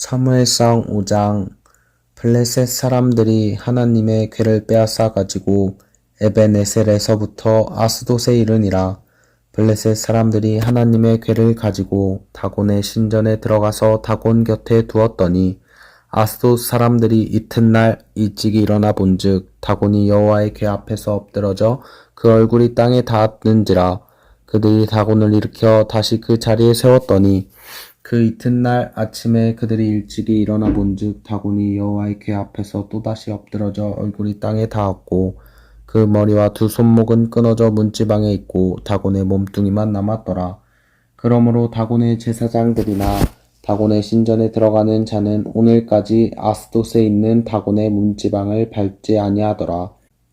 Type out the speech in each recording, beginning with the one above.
사무엘상 5장 블레셋 사람들이 하나님의 괴를 빼앗아 가지고 에베네셀에서부터 아스돗에 이르니라. 블레셋 사람들이 하나님의 괴를 가지고 다곤의 신전에 들어가서 다곤 곁에 두었더니 아스돗 사람들이 이튿날 일찍이 일어나 본즉 다곤이 여호와의 괴 앞에서 엎드러져 그 얼굴이 땅에 닿았는지라. 그들이 다곤을 일으켜 다시 그 자리에 세웠더니 그 이튿날 아침에 그들이 일찍이 일어나 본즉 다곤이 여호와의 궤 앞에서 또다시 엎드러져 얼굴이 땅에 닿았고 그 머리와 두 손목은 끊어져 문지방에 있고 다곤의 몸뚱이만 남았더라. 그러므로 다곤의 제사장들이나 다곤의 신전에 들어가는 자는 오늘까지 아스돗에 있는 다곤의 문지방을 밟지 아니하더라.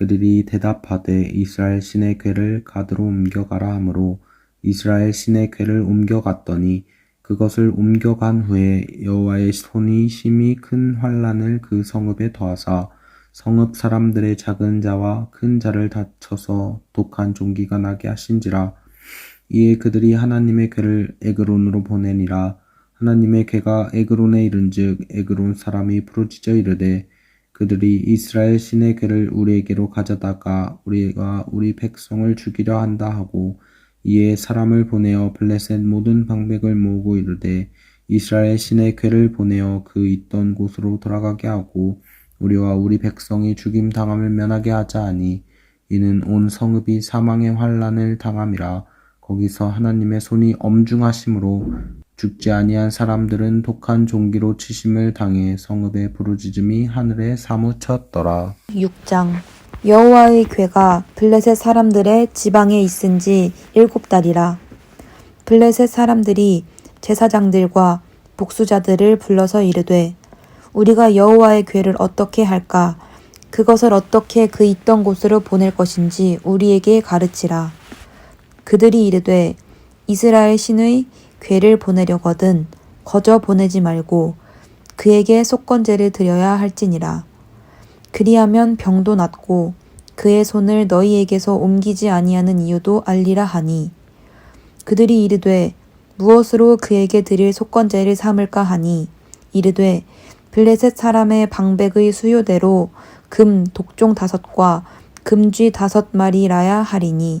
그들이 대답하되 이스라엘 신의 괴를 가드로 옮겨가라 하므로 이스라엘 신의 괴를 옮겨갔더니 그것을 옮겨간 후에 여호와의 손이 심히 큰 환란을 그 성읍에 더하사 성읍 사람들의 작은 자와 큰 자를 다쳐서 독한 종기가 나게 하신지라. 이에 그들이 하나님의 괴를 에그론으로 보내니라. 하나님의 괴가 에그론에 이른즉 에그론 사람이 부르짖어 이르되 그들이 이스라엘 신의 괴를 우리에게로 가져다가 우리가 우리 백성을 죽이려 한다 하고 이에 사람을 보내어 블레셋 모든 방백을 모으고 이르되 이스라엘 신의 괴를 보내어 그 있던 곳으로 돌아가게 하고 우리와 우리 백성이 죽임 당함을 면하게 하자 하니 이는 온 성읍이 사망의 환란을 당함이라. 거기서 하나님의 손이 엄중하심으로 죽지 아니한 사람들은 독한 종기로 치심을 당해 성읍의 부르짖음이 하늘에 사무쳤더라. 6장. 여호와의 괴가 블레셋 사람들의 지방에 있은지 일곱 달이라. 블레셋 사람들이 제사장들과 복수자들을 불러서 이르되 우리가 여호와의 괴를 어떻게 할까? 그것을 어떻게 그 있던 곳으로 보낼 것인지 우리에게 가르치라. 그들이 이르되 이스라엘 신의 괴를 보내려거든 거저 보내지 말고 그에게 속건제를 드려야 할지니라. 그리하면 병도 낫고 그의 손을 너희에게서 옮기지 아니하는 이유도 알리라 하니. 그들이 이르되 무엇으로 그에게 드릴 속건제를 삼을까 하니? 이르되 블레셋 사람의 방백의 수요대로 금 독종 다섯과 금쥐 다섯 마리라야 하리니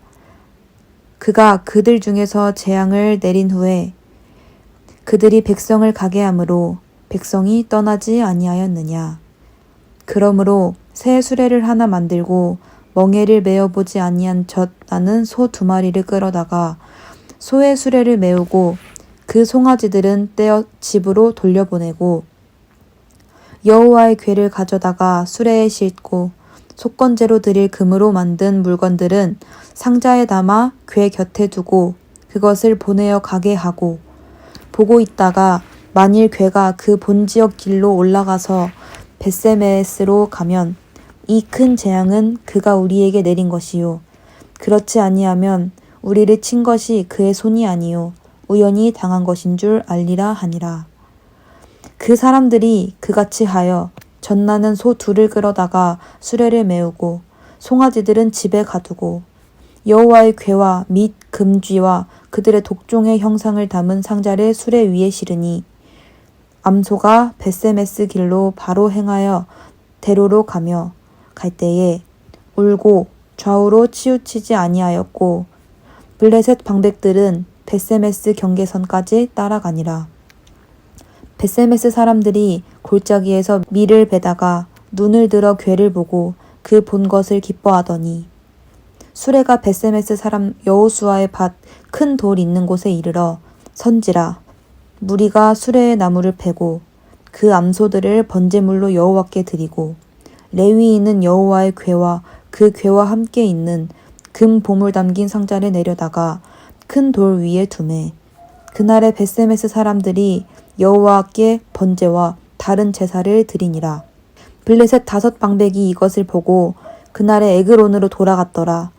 그가 그들 중에서 재앙을 내린 후에 그들이 백성을 가게 함으로 백성이 떠나지 아니하였느냐. 그러므로 새 수레를 하나 만들고 멍에를 메어 보지 아니한 젖 나는 소 두 마리를 끌어다가 소의 수레를 메우고 그 송아지들은 떼어 집으로 돌려보내고 여호와의 괴를 가져다가 수레에 싣고 속건제로 드릴 금으로 만든 물건들은 상자에 담아 괴 곁에 두고 그것을 보내어 가게 하고 보고 있다가 만일 괴가 그 본지역 길로 올라가서 베세메스로 가면 이 큰 재앙은 그가 우리에게 내린 것이요. 그렇지 아니하면 우리를 친 것이 그의 손이 아니요. 우연히 당한 것인 줄 알리라 하니라. 그 사람들이 그같이 하여 전나는 소 둘을 끌어다가 수레를 메우고 송아지들은 집에 가두고 여호와의 괴와 및 금쥐와 그들의 독종의 형상을 담은 상자를 수레 위에 실으니 암소가 베세메스 길로 바로 행하여 대로로 가며 갈 때에 울고 좌우로 치우치지 아니하였고 블레셋 방백들은 베세메스 경계선까지 따라가니라. 베세메스 사람들이 골짜기에서 밀을 베다가 눈을 들어 괴를 보고 그 본 것을 기뻐하더니 수레가 베세메스 사람 여호수아의 밭 큰 돌 있는 곳에 이르러 선지라 무리가 수레의 나무를 패고 그 암소들을 번제물로 여호와께 드리고 레위인은 여호와의 궤와 그 궤와 함께 있는 금 보물 담긴 상자를 내려다가 큰 돌 위에 두매 그날에 베세메스 사람들이 여호와께 번제와 다른 제사를 드리니라. 블레셋 다섯 방백이 이것을 보고 그날에 에그론으로 돌아갔더라.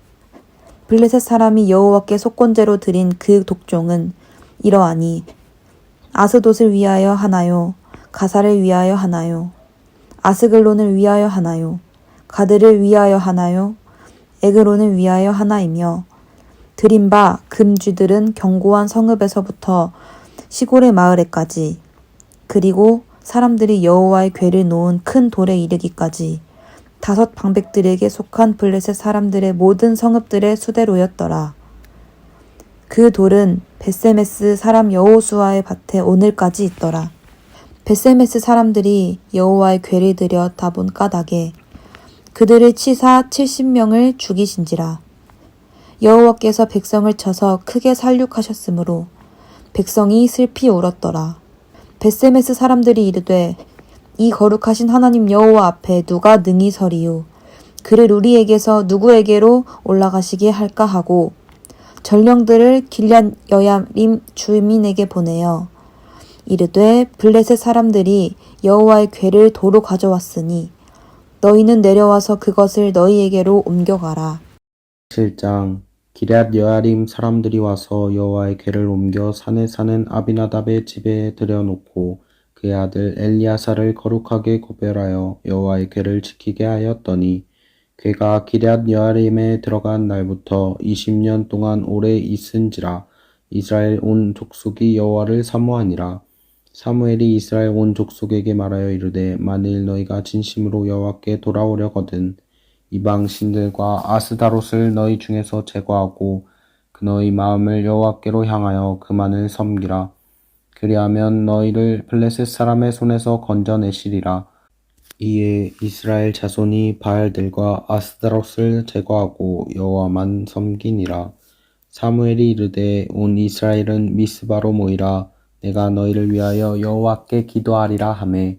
블레셋 사람이 여호와께 속건제로 드린 그 독종은 이러하니 아스돗을 위하여 하나요? 가사를 위하여 하나요? 아스글론을 위하여 하나요? 가드를 위하여 하나요? 에그론을 위하여 하나이며 드린 바 금쥐들은 견고한 성읍에서부터 시골의 마을에까지 그리고 사람들이 여호와의 궤를 놓은 큰 돌에 이르기까지 다섯 방백들에게 속한 블레셋 사람들의 모든 성읍들의 수대로였더라. 그 돌은 베세메스 사람 여호수아의 밭에 오늘까지 있더라. 베세메스 사람들이 여호와의 궤를 들여 다 본 까닭에 그들을 치사 70명을 죽이신지라. 여호와께서 백성을 쳐서 크게 살육하셨으므로 백성이 슬피 울었더라. 베세메스 사람들이 이르되 이 거룩하신 하나님 여호와 앞에 누가 능히 서리요 그를 우리에게서 누구에게로 올라가시게 할까 하고 전령들을 길앗 여야림 주민에게 보내어 이르되 블레셋 사람들이 여호와의 궤를 도로 가져왔으니 너희는 내려와서 그것을 너희에게로 옮겨가라 7장 기럇 여아림 사람들이 와서 여호와의 궤를 옮겨 산에 사는 아비나답의 집에 들여놓고 그의 아들 엘리야사를 거룩하게 구별하여 여호와의 궤를 지키게 하였더니 궤가 기럇 여아림에 들어간 날부터 20년 동안 오래 있은지라 이스라엘 온 족속이 여호와를 사모하니라. 사무엘이 이스라엘 온 족속에게 말하여 이르되 만일 너희가 진심으로 여호와께 돌아오려거든 이방 신들과 아스다롯을 너희 중에서 제거하고 그 너희 마음을 여호와께로 향하여 그만을 섬기라. 그리하면 너희를 블레셋 사람의 손에서 건져내시리라. 이에 이스라엘 자손이 바알들과 아스다롯을 제거하고 여호와만 섬기니라. 사무엘이 이르되 온 이스라엘은 미스바로 모이라. 내가 너희를 위하여 여호와께 기도하리라 하매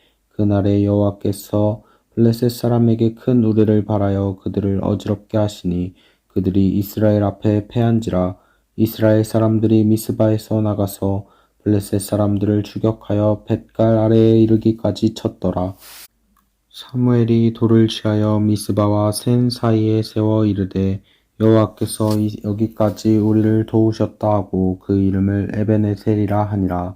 그날에 여호와께서 블레셋 사람에게 큰 우레를 발하여 그들을 어지럽게 하시니 그들이 이스라엘 앞에 패한지라 이스라엘 사람들이 미스바에서 나가서 블레셋 사람들을 추격하여 뱃갈 아래에 이르기까지 쳤더라. 사무엘이 돌을 취하여 미스바와 센 사이에 세워 이르되 여호와께서 이- 여기까지 우리를 도우셨다 하고 그 이름을 에베네셀이라 하니라.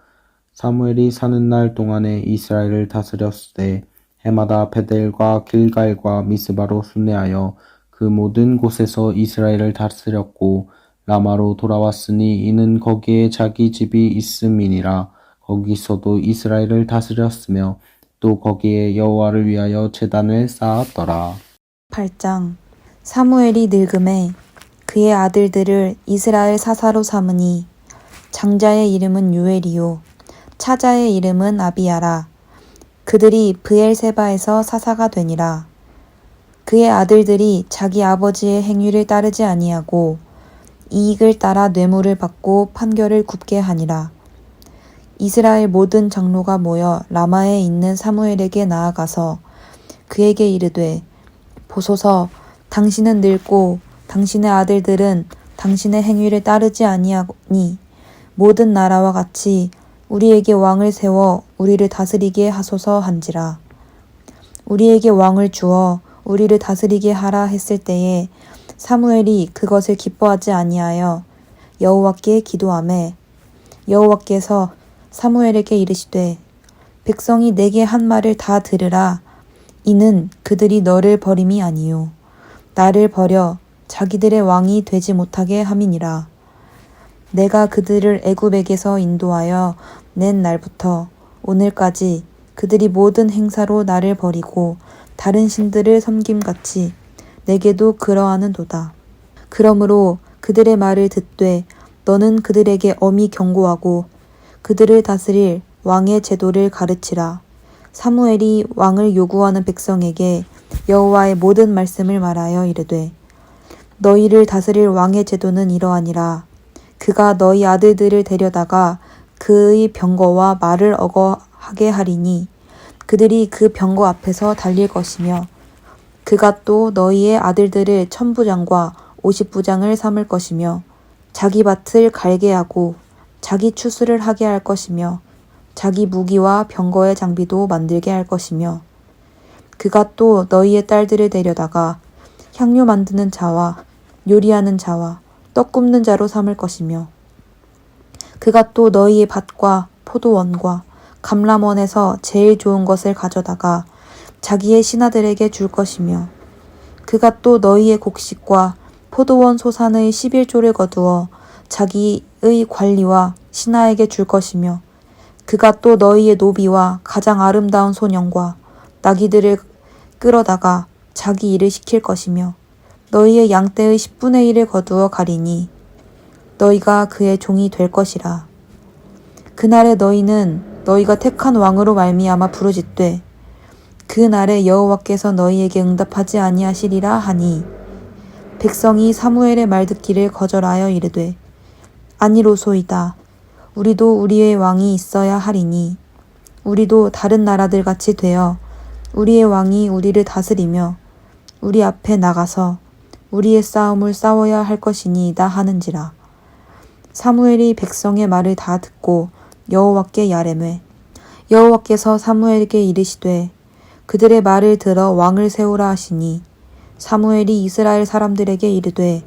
사무엘이 사는 날 동안에 이스라엘을 다스렸을 때 해마다 베델과 길갈과 미스바로 순례하여 그 모든 곳에서 이스라엘을 다스렸고 라마로 돌아왔으니 이는 거기에 자기 집이 있음이니라. 거기서도 이스라엘을 다스렸으며 또 거기에 여호와를 위하여 제단을 쌓았더라. 8장. 사무엘이 늙음에 그의 아들들을 이스라엘 사사로 삼으니 장자의 이름은 유엘이요 차자의 이름은 아비야라. 그들이 브엘세바에서 사사가 되니라. 그의 아들들이 자기 아버지의 행위를 따르지 아니하고 이익을 따라 뇌물을 받고 판결을 굽게 하니라. 이스라엘 모든 장로가 모여 라마에 있는 사무엘에게 나아가서 그에게 이르되 보소서 당신은 늙고 당신의 아들들은 당신의 행위를 따르지 아니하니 모든 나라와 같이 우리에게 왕을 세워 우리를 다스리게 하소서 한지라. 우리에게 왕을 주어 우리를 다스리게 하라 했을 때에 사무엘이 그것을 기뻐하지 아니하여 여호와께 기도하매 여호와께서 사무엘에게 이르시되 백성이 내게 한 말을 다 들으라. 이는 그들이 너를 버림이 아니요 나를 버려 자기들의 왕이 되지 못하게 함이니라. 내가 그들을 애굽에게서 인도하여 낸 날부터 오늘까지 그들이 모든 행사로 나를 버리고 다른 신들을 섬김같이 내게도 그러하는도다. 그러므로 그들의 말을 듣되 너는 그들에게 엄히 경고하고 그들을 다스릴 왕의 제도를 가르치라. 사무엘이 왕을 요구하는 백성에게 여호와의 모든 말씀을 말하여 이르되 너희를 다스릴 왕의 제도는 이러하니라. 그가 너희 아들들을 데려다가 그의 병거와 말을 어거하게 하리니 그들이 그 병거 앞에서 달릴 것이며 그가 또 너희의 아들들을 천부장과 오십부장을 삼을 것이며 자기 밭을 갈게 하고 자기 추수를 하게 할 것이며 자기 무기와 병거의 장비도 만들게 할 것이며 그가 또 너희의 딸들을 데려다가 향료 만드는 자와 요리하는 자와 떡 굽는 자로 삼을 것이며 그가 또 너희의 밭과 포도원과 감람원에서 제일 좋은 것을 가져다가 자기의 신하들에게 줄 것이며 그가 또 너희의 곡식과 포도원 소산의 11조를 거두어 자기의 관리와 신하에게 줄 것이며 그가 또 너희의 노비와 가장 아름다운 소년과 나귀들을 끌어다가 자기 일을 시킬 것이며 너희의 양떼의 10분의 1을 거두어 가리니 너희가 그의 종이 될 것이라. 그날에 너희는 너희가 택한 왕으로 말미암아 부르짖되 그 날에 여호와께서 너희에게 응답하지 아니하시리라 하니 백성이 사무엘의 말 듣기를 거절하여 이르되 아니로소이다 우리도 우리의 왕이 있어야 하리니 우리도 다른 나라들 같이 되어 우리의 왕이 우리를 다스리며 우리 앞에 나가서 우리의 싸움을 싸워야 할 것이니이다 하는지라 사무엘이 백성의 말을 다 듣고 여호와께 야레매 여호와께서 사무엘에게 이르시되 그들의 말을 들어 왕을 세우라 하시니 사무엘이 이스라엘 사람들에게 이르되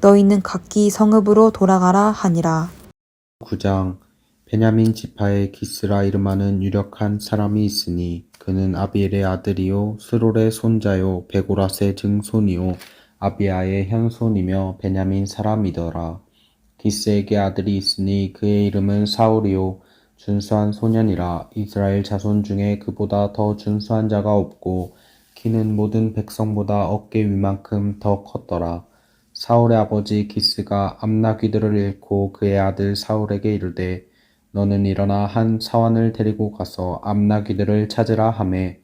너희는 각기 성읍으로 돌아가라 하니라 9장 베냐민 지파의 기스라 이름하는 유력한 사람이 있으니 그는 아비엘의 아들이요 스롤의 손자요 베고라스의 증손이요 아비아의 현손이며 베냐민 사람이더라. 기스에게 아들이 있으니 그의 이름은 사울이요 준수한 소년이라 이스라엘 자손 중에 그보다 더 준수한 자가 없고 키는 모든 백성보다 어깨 위만큼 더 컸더라. 사울의 아버지 기스가 암나귀들을 잃고 그의 아들 사울에게 이르되 너는 일어나 한 사환을 데리고 가서 암나귀들을 찾으라 하매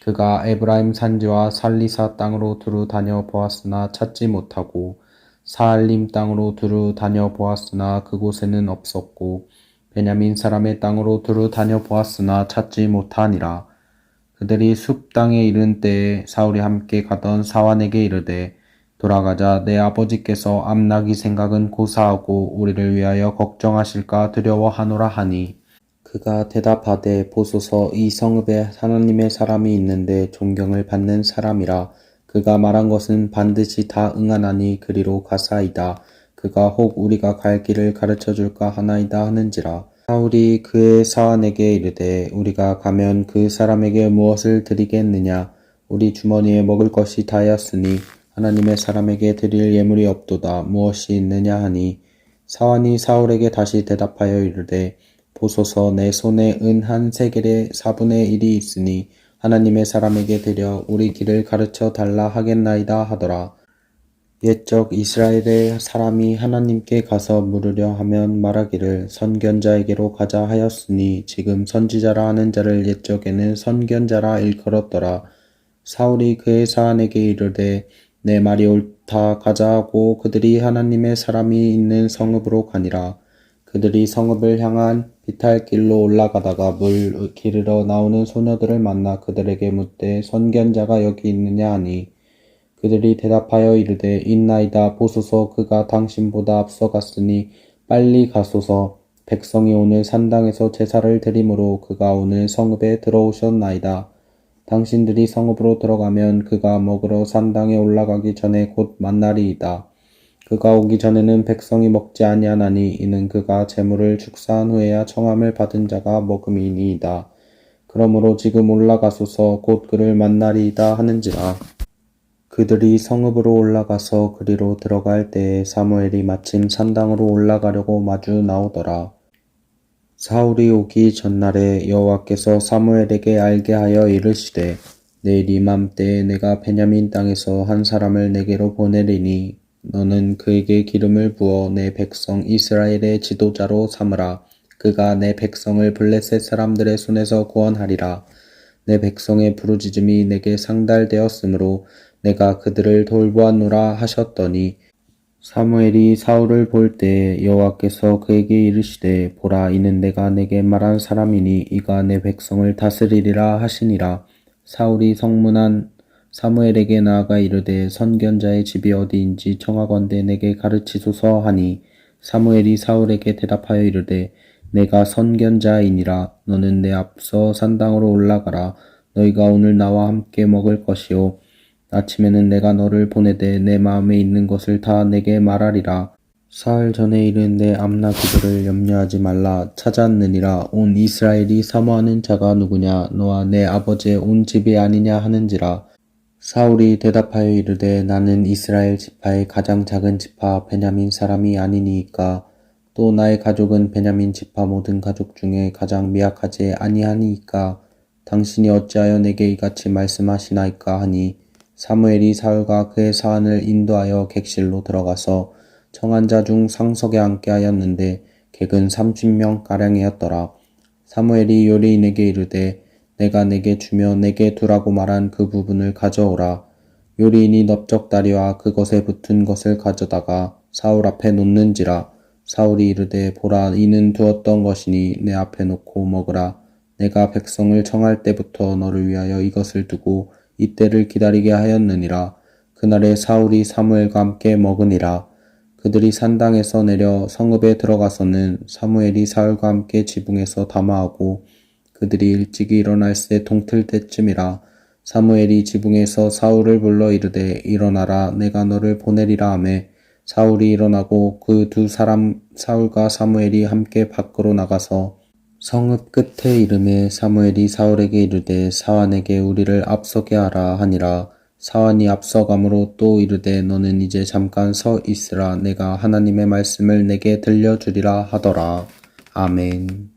그가 에브라임 산지와 살리사 땅으로 두루 다녀 보았으나 찾지 못하고 사알림 땅으로 두루 다녀 보았으나 그곳에는 없었고 베냐민 사람의 땅으로 두루 다녀 보았으나 찾지 못하니라. 그들이 숲 땅에 이른 때에 사울이 함께 가던 사환에게 이르되 돌아가자 내 아버지께서 암나기 생각은 고사하고 우리를 위하여 걱정하실까 두려워하노라 하니. 그가 대답하되 보소서 이 성읍에 하나님의 사람이 있는데 존경을 받는 사람이라 그가 말한 것은 반드시 다 응하나니 그리로 가사이다. 그가 혹 우리가 갈 길을 가르쳐 줄까 하나이다 하는지라. 사울이 그의 사환에게 이르되 우리가 가면 그 사람에게 무엇을 드리겠느냐? 우리 주머니에 먹을 것이 다였으니 하나님의 사람에게 드릴 예물이 없도다. 무엇이 있느냐 하니? 사환이 사울에게 다시 대답하여 이르되 보소서 내 손에 은 한 세겔의 사분의 일이 있으니 하나님의 사람에게 드려 우리 길을 가르쳐 달라 하겠나이다 하더라. 옛적 이스라엘의 사람이 하나님께 가서 물으려 하면 말하기를 선견자에게로 가자 하였으니 지금 선지자라 하는 자를 옛적에는 선견자라 일컬었더라. 사울이 그의 사안에게 이르되 내 말이 옳다 가자 하고 그들이 하나님의 사람이 있는 성읍으로 가니라. 그들이 성읍을 향한 비탈 길로 올라가다가 물 기르러 나오는 소녀들을 만나 그들에게 묻되 선견자가 여기 있느냐 하니 그들이 대답하여 이르되 있나이다 보소서 그가 당신보다 앞서갔으니 빨리 가소서 백성이 오늘 산당에서 제사를 드림으로 그가 오늘 성읍에 들어오셨나이다. 당신들이 성읍으로 들어가면 그가 먹으러 산당에 올라가기 전에 곧 만날이이다. 그가 오기 전에는 백성이 먹지 아니하나니 이는 그가 재물을 축사한 후에야 청함을 받은 자가 먹음이니이다. 그러므로 지금 올라가소서 곧 그를 만나리이다 하는지라. 그들이 성읍으로 올라가서 그리로 들어갈 때에 사무엘이 마침 산당으로 올라가려고 마주 나오더라. 사울이 오기 전날에 여호와께서 사무엘에게 알게 하여 이르시되 내일 이맘때에 내가 베냐민 땅에서 한 사람을 내게로 보내리니 너는 그에게 기름을 부어 내 백성 이스라엘의 지도자로 삼으라. 그가 내 백성을 블레셋 사람들의 손에서 구원하리라. 내 백성의 부르짖음이 내게 상달되었으므로 내가 그들을 돌보았노라 하셨더니 사무엘이 사울을 볼때 여호와께서 그에게 이르시되 보라 이는 내가 내게 말한 사람이니 이가 내 백성을 다스리리라 하시니라 사울이 성문한 사무엘에게 나아가 이르되 선견자의 집이 어디인지 청하건대 내게 가르치소서 하니 사무엘이 사울에게 대답하여 이르되 내가 선견자이니라 너는 내 앞서 산당으로 올라가라 너희가 오늘 나와 함께 먹을 것이요 아침에는 내가 너를 보내되 내 마음에 있는 것을 다 내게 말하리라. 사흘 전에 이른 내 암나 기도를 염려하지 말라. 찾았느니라. 온 이스라엘이 사모하는 자가 누구냐? 너와 내 아버지의 온 집이 아니냐 하는지라. 사울이 대답하여 이르되 나는 이스라엘 지파의 가장 작은 지파 베냐민 사람이 아니니이까. 또 나의 가족은 베냐민 지파 모든 가족 중에 가장 미약하지 아니하니이까. 당신이 어찌하여 내게 이같이 말씀하시나이까 하니 사무엘이 사울과 그의 사안을 인도하여 객실로 들어가서 청한 자 중 상석에 앉게 하였는데 객은 삼십 명 가량이었더라. 사무엘이 요리인에게 이르되 내가 내게 주며 내게 두라고 말한 그 부분을 가져오라. 요리인이 넓적다리와 그것에 붙은 것을 가져다가 사울 앞에 놓는지라. 사울이 이르되 보라 이는 두었던 것이니 내 앞에 놓고 먹으라. 내가 백성을 청할 때부터 너를 위하여 이것을 두고 이때를 기다리게 하였느니라. 그날에 사울이 사무엘과 함께 먹으니라. 그들이 산당에서 내려 성읍에 들어가서는 사무엘이 사울과 함께 지붕에서 담화하고 그들이 일찍이 일어날새 동틀 때쯤이라. 사무엘이 지붕에서 사울을 불러 이르되 일어나라 내가 너를 보내리라 하매 사울이 일어나고 그 두 사람 사울과 사무엘이 함께 밖으로 나가서 성읍 끝에 이름에 사무엘이 사울에게 이르되 사환에게 우리를 앞서게 하라 하니라. 사환이 앞서감으로 또 이르되 너는 이제 잠깐 서 있으라. 내가 하나님의 말씀을 내게 들려주리라 하더라. 아멘